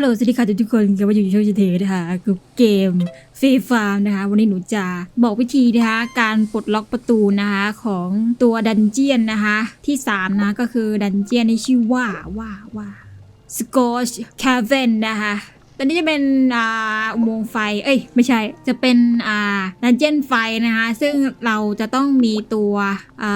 ฮัลโหลสวัสดีค่ะทุกคนกลับมาอยู่ในช่องจีเทนะคะกับเกมฟรีฟาร์มนะคะ วันนี้หนูจะบอกวิธีนะคะการปลดล็อกประตูนะคะของตัวดันเจียนนะคะ ที่ 3 นะก็คือดันเจียนที่ชื่อว่าว่าว่าสกอชคาเวนนะคะตอนนี้จะเป็นอ่าอุโมงค์ไฟ เอ้ยไม่ใช่ จะเป็นอ่าดันเจียนไฟนะคะ ซึ่งเราจะต้องมีตัวอ่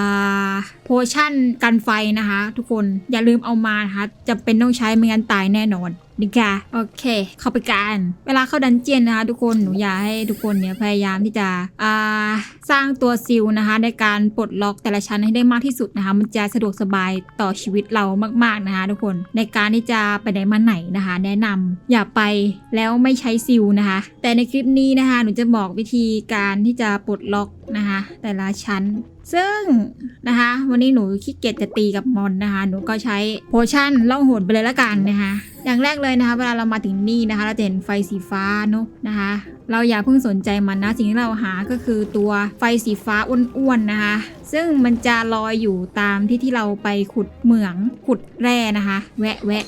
าโพชั่นกันไฟนะคะ ทุกคนอย่าลืมเอามานะคะจะเป็นต้องใช้ไม่งั้นตายแน่นอนนี่ค่ะโอเค เข้าไปกันเวลาเข้าดันเจียนนะคะ ทุกคนหนูอยากให้ทุกคนเนี่ยพยายามที่จะอ่าสร้างตัวซิลนะคะ ในการปลดล็อกแต่ละชั้นให้ได้มากที่สุดนะคะ มันจะสะดวกสบายต่อชีวิตเรามาก ๆนะคะ ทุกคนในการที่จะไปไหนมาไหนนะคะ แนะนำอย่าไปแล้วไม่ใช้ซิลนะคะ แต่ในคลิปนี้นะคะ หนูจะบอกวิธีการที่จะปลดล็อกนะคะ แต่ละชั้น ซึ่งนะคะวันนี้หนูขี้เกียจจะตีกับมอนนะคะ หนูก็ใช้โพชั่นล่องหนไปเลยละกันนะคะอย่างแรกเลยนะคะ เวลาเรามาถึงนี่นะคะ เราจะเห็นไฟสีฟ้าเนะนะคะ เราอย่าเพิ่งสนใจมันนะ สิ่งที่เราหาก็คือตัวไฟสีฟ้าอ้วนๆนะคะ ซึ่งมันจะลอยอยู่ตามที่ที่เราไปขุดเหมืองขุดแร่นะคะ แวะแวะ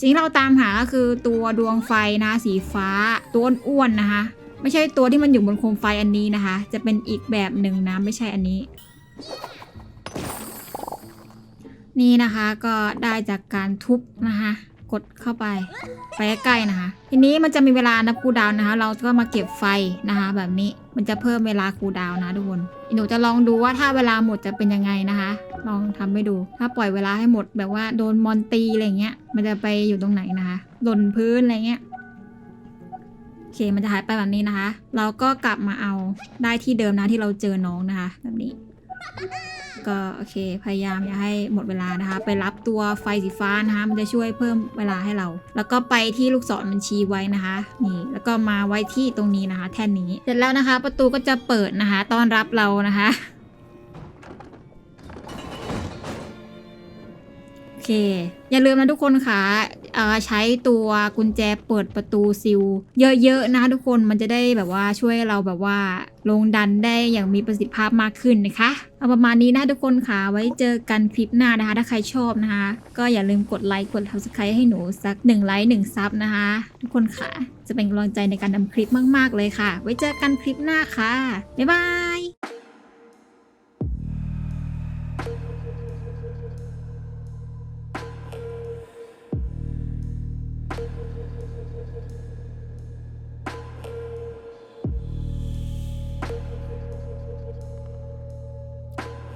สิ่งเราตามหาก็คือตัวดวงไฟนะสีฟ้าตัวอ้วนๆนะคะ ไม่ใช่ตัวที่มันอยู่บนโคมไฟอันนี้นะคะ จะเป็นอีกแบบหนึ่งนะไม่ใช่อันนี้ นี่นะคะก็ได้จากการทุบนะคะ กดเข้าไปไปใกล้ๆนะคะ ทีนี้มันจะมีเวลานับคูดาวนะคะ เราก็มาเก็บไฟนะคะ แบบนี้มันจะเพิ่มเวลาคูดาวนะทุกคนหนูจะลองดูว่าถ้าเวลาหมดจะเป็นยังไงนะคะ ลองทำให้ดู ถ้าปล่อยเวลาให้หมดแบบว่าโดนมอนตีอะไรเงี้ยมันจะไปอยู่ตรงไหนนะคะหล่นพื้นอะไรเงี้ย เคมันจะหายไปแบบนี้นะคะ เราก็กลับมาเอาได้ที่เดิมนะที่เราเจอน้องนะคะ แบบนี้ ก็โอเคพยายามอย่าให้หมดเวลานะคะ ไปรับตัวไฟสีฟ้านะคะมันจะช่วยเพิ่มเวลาให้เรา แล้วก็ไปที่ลูกศรมันชี้ไว้นะคะ นี่ แล้วก็มาไว้ที่ตรงนี้นะคะ แท่นนี้เสร็จแล้วนะคะ ประตูก็จะเปิดนะคะต้อนรับเรานะคะโอเค อย่าลืมนะทุกคนค่ะเอ่อ ใช้ตัวกุญแจเปิดประตูซิล เยอะๆนะทุกคนมันจะได้แบบว่าช่วยเราแบบว่าลงดันได้อย่างมีประสิทธิภาพมากขึ้นนะคะ เอาประมาณนี้นะทุกคนค่ะ ไว้เจอกันคลิปหน้านะคะ ถ้าใครชอบนะคะ ก็อย่าลืมกดไลค์กด subscribe ให้หนูสัก1ไลค์1ซับนะคะ ทุกคนค่ะ จะเป็นกำลังใจในการทำคลิปมาก ๆ เลยค่ะ ไว้เจอกันคลิปหน้าค่ะบ๊ายบาย